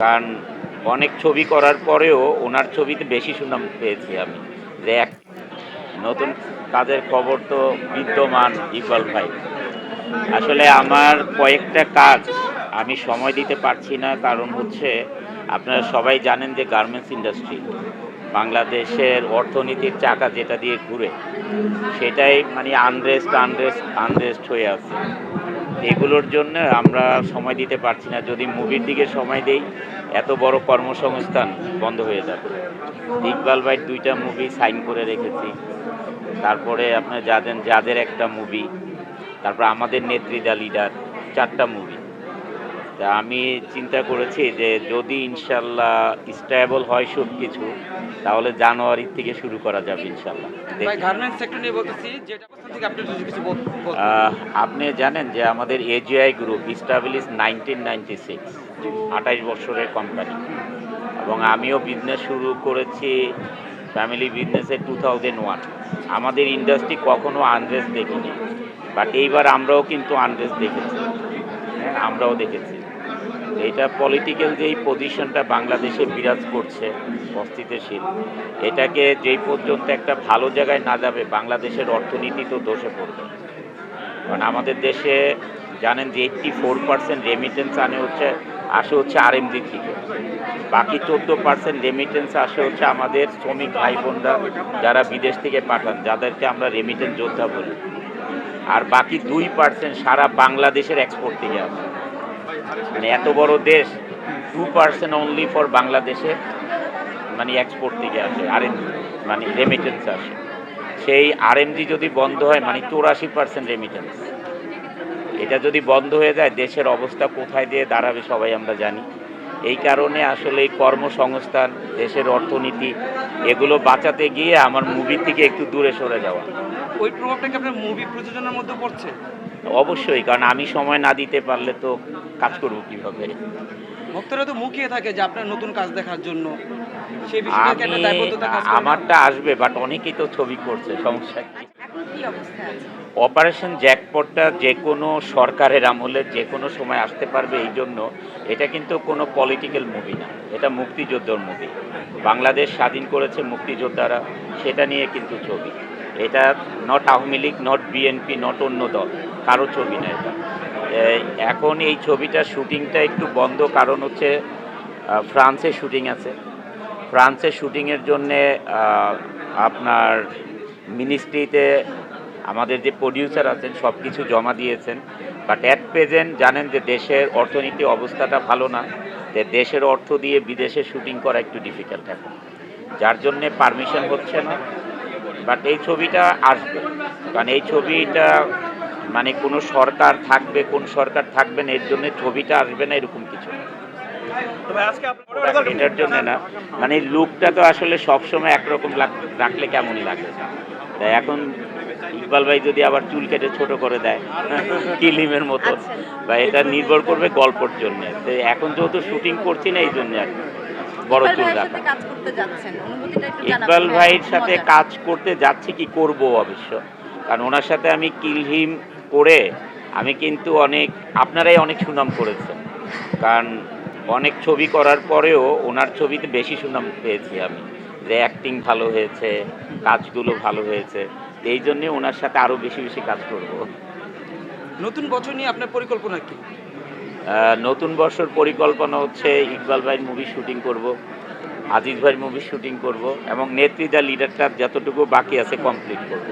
কারণ অনেক ছবি করার পরেও ওনার ছবিতে বেশি সুনাম পেয়েছি আমি। যে এক নতুন কাজের খবর তো বিদ্যমান ইকবাল ভাই। আসলে আমার কয়েকটা কাজ আমি সময় দিতে পারছি না, কারণ হচ্ছে আপনারা সবাই জানেন যে গার্মেন্টস ইন্ডাস্ট্রি বাংলাদেশের অর্থনীতির চাকা যেটা দিয়ে ঘুরে, সেটাই মানে আনরেস্ট আনরেস্ট আনরেস্ট হয়ে আছে। এগুলোর জন্য আমরা সময় দিতে পারছি না। যদি মুভির দিকে সময় দেই, এত বড় কর্মসংস্থান বন্ধ হয়ে যাবে। ইকবাল ভাই দুইটা মুভি সাইন করে রেখেছি। তারপরে আপনার যাদের যাদের একটা মুভি, তারপর আমাদের নেত্রী দ্য লিডার, চারটা মুভি। তা আমি চিন্তা করেছি যে যদি ইনশাল্লাহ স্টেবল হয় সব কিছু তাহলে জানুয়ারি থেকে শুরু করা যাবে ইনশাল্লাহ। আপনি জানেন যে আমাদের AGI group establish nineteen ninety six আঠাইশ বছরের কোম্পানি এবং আমিও বিজনেস শুরু করেছি ফ্যামিলি বিজনেসে টু থাউজেন্ড ওয়ান আমাদের ইন্ডাস্ট্রি কখনো আনরেস্ট দেখিনি। বাট এইবার আমরাও কিন্তু আনরেস্ট দেখেছি। হ্যাঁ আমরাও দেখেছি। এটা পলিটিক্যাল যেই পজিশনটা বাংলাদেশে বিরাজ করছে, অস্থিতিশীল, এটাকে যেই পর্যন্ত একটা ভালো জায়গায় না যাবে, বাংলাদেশের অর্থনীতি তো দোষে পড়বে। কারণ আমাদের দেশে জানেন যে এইট্টি ফোর পার্সেন্ট রেমিটেন্স আনে হচ্ছে, আসে হচ্ছে আরএমজি থেকে। বাকি চোদ্দ পার্সেন্ট রেমিটেন্স আসে হচ্ছে আমাদের শ্রমিক ভাই বোনরা যারা বিদেশ থেকে পাঠান, যাদেরকে আমরা রেমিটেন্স যোদ্ধা বলি। আর বাকি দুই পার্সেন্ট সারা বাংলাদেশের এক্সপোর্ট থেকে আসে। মানে এত বড় দেশ টু পার্সেন্ট অনলি ফর বাংলাদেশে মানে এক্সপোর্ট থেকে আসে আর মানে রেমিটেন্স আসে। সেই আরএমজি যদি বন্ধ হয় মানে চৌরাশি পার্সেন্ট রেমিটেন্স এটা যদি বন্ধ হয়ে যায়, দেশের অবস্থা কোথায় দিয়ে দাঁড়াবে সবাই আমরা জানি। এই কারণে আসলে এই কর্মসংস্থান, দেশের অর্থনীতি, এগুলো বাঁচাতে গিয়ে আমার মুভি থেকে একটু দূরে সরে যাওয়া। ওই প্রভাবটা কি আপনার মুভি প্রযোজনার মধ্যে পড়ছে? অবশ্যই কারণ আমি সময় না দিতে পারলে তো কাজ করব কীভাবে? ভক্তরা তো মুখিয়ে থাকে যে আপনার নতুন কাজ দেখার জন্য। সেই বিষয়টা একটা দায়বদ্ধতা কাজ আমারটা আসবে বাট অনেকেই তো ছবি করছে সমস্যা কি? এখন কি অবস্থা আছে? অপারেশন জ্যাকপটটা যে কোনো সরকারের আমলে যে কোনো সময় আসতে পারবে এই জন্য এটা কিন্তু কোনো পলিটিক্যাল মুভি না এটা মুক্তিযোদ্ধার মুভি বাংলাদেশ স্বাধীন করেছে মুক্তিযোদ্ধারা সেটা নিয়ে কিন্তু ছবি। এটা not Awami League not BNP not অন্য দল, কারও ছবি না এটা। এখন এই ছবিটার শুটিংটা একটু বন্ধ কারণ হচ্ছে ফ্রান্সে শুটিং আছে। ফ্রান্সে শুটিংয়ের জন্যে আপনার মিনিস্ট্রিতে আমাদের যে প্রডিউসার আছেন সব কিছু জমা দিয়েছেন। বাট অ্যাট প্রেজেন্ট জানেন যে দেশের অর্থনীতি অবস্থাটা ভালো না, যে দেশের অর্থ দিয়ে বিদেশে শুটিং করা একটু ডিফিকাল্ট এখন। যার জন্যে পারমিশন হচ্ছে না। বাট এই ছবিটা আসবে। কারণ এই ছবিটা মানে কোনো সরকার থাকবে কোন সরকার থাকবে না এর জন্য ছবিটা আসবে না এরকম কিছু এটার জন্য না। মানে লুকটা তো আসলে সবসময় একরকম লাগ- রাখলে কেমন লাগে? তাই এখন ইকবাল ভাই যদি আবার চুল কেটে ছোট করে দেয় কিলিমের মতো আচ্ছা। বা এটা নির্ভর করবে গল্পর জন্য। তো এখন যেহেতু শুটিং করছি না এই জন্য আর কি, বড় ইকবাল চুল ভাইয়ের রাখা সাথে কাজ করতে যাচ্ছেন অনুভূতিটা একটু জানাবেন ইকবাল ভাইয়ের সাথে কাজ করতে যাচ্ছি কি করব অবশ্য? কারণ ওনার সাথে আমি কিলহিম করে আমি কিন্তু অনেক আপনারাই অনেক সুনাম করেছেন। কারণ অনেক ছবি করার পরেও ওনার ছবিতে বেশি সুনাম পেয়েছি আমি। যে অ্যাক্টিং ভালো হয়েছে কাজগুলো ভালো হয়েছে এই জন্যে ওনার সাথে আরও বেশি বেশি কাজ করব। নতুন বছর নিয়ে আপনার পরিকল্পনা কি? নতুন বর্ষর পরিকল্পনা হচ্ছে ইকবাল ভাইয়ের মুভি শুটিং করব, আজিজ ভাইয়ের মুভি শুটিং করব, এবং নেত্রী যা লিডারটা যতটুকু বাকি আছে কমপ্লিট করব।